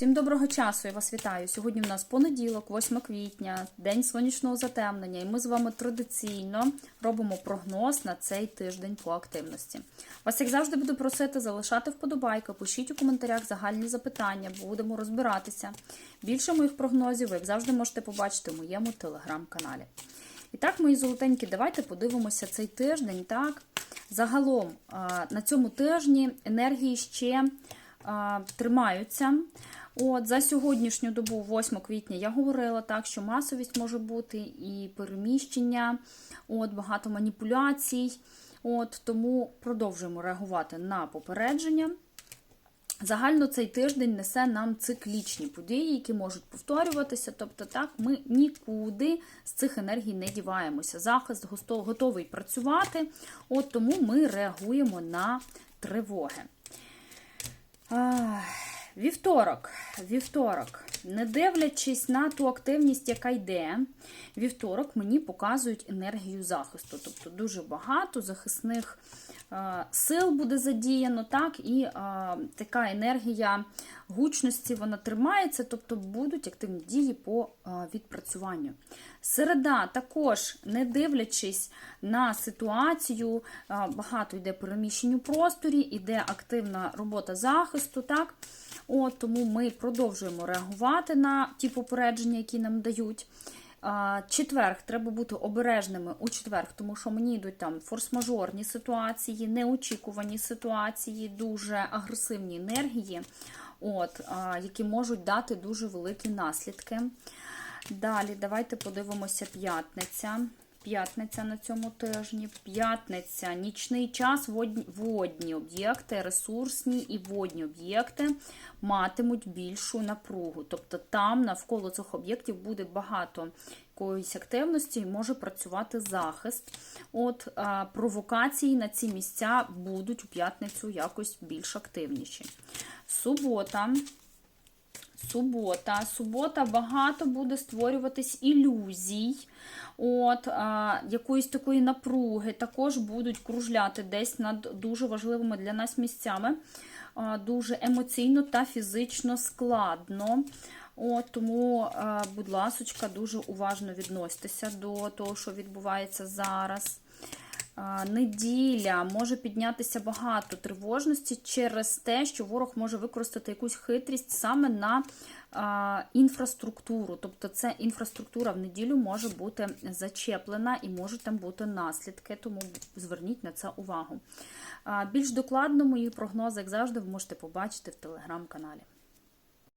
Всім доброго часу, я вас вітаю. Сьогодні у нас понеділок, 8 квітня, день сонячного затемнення, і ми з вами традиційно робимо прогноз на цей тиждень по активності. Вас, як завжди, буду просити залишати вподобайки, пишіть у коментарях загальні запитання, будемо розбиратися. Більше моїх прогнозів ви, як завжди, можете побачити в моєму телеграм-каналі. І так, мої золотенькі, давайте подивимося цей тиждень. Так, загалом на цьому тижні енергії ще тримаються. От За сьогоднішню добу, 8 квітня, я говорила так, що масовість може бути і переміщення, от, багато маніпуляцій. От, Тому продовжуємо реагувати на попередження. Загально цей тиждень несе нам циклічні події, які можуть повторюватися. Тобто, так, ми нікуди з цих енергій не діваємося. Захист готовий працювати, от тому ми реагуємо на тривоги. 唉。Вівторок, вівторок, не дивлячись на ту активність, яка йде, вівторок мені показують енергію захисту. Тобто дуже багато захисних е, сил буде задіяно, так, і е, така енергія гучності вона тримається, тобто будуть активні дії по е, відпрацюванню. Середа також, не дивлячись на ситуацію, багато йде переміщень у просторі, іде активна робота захисту. так, От, Тому ми продовжуємо реагувати на ті попередження, які нам дають. Четверг, треба бути обережними у четверг, тому що мені йдуть там форс-мажорні ситуації, неочікувані ситуації, дуже агресивні енергії, от, які можуть дати дуже великі наслідки. Далі, давайте подивимося п'ятниця. П'ятниця на цьому тижні, п'ятниця, нічний час, водні, водні об'єкти, ресурсні і водні об'єкти матимуть більшу напругу. Тобто там навколо цих об'єктів буде багато якоїсь активності і може працювати захист. От Провокації на ці місця будуть у п'ятницю якось більш активніші. Субота. Субота. Субота багато буде створюватись ілюзій, от, а, якоїсь такої напруги, також будуть кружляти десь над дуже важливими для нас місцями, а, дуже емоційно та фізично складно. От, Тому, а, будь ласочка, дуже уважно відноситеся до того, що відбувається зараз. Неділя може піднятися багато тривожності через те, що ворог може використати якусь хитрість саме на інфраструктуру. Тобто, це інфраструктура в неділю може бути зачеплена і можуть там бути наслідки, тому зверніть на це увагу. Більш докладно мої прогнози, як завжди, ви можете побачити в телеграм-каналі.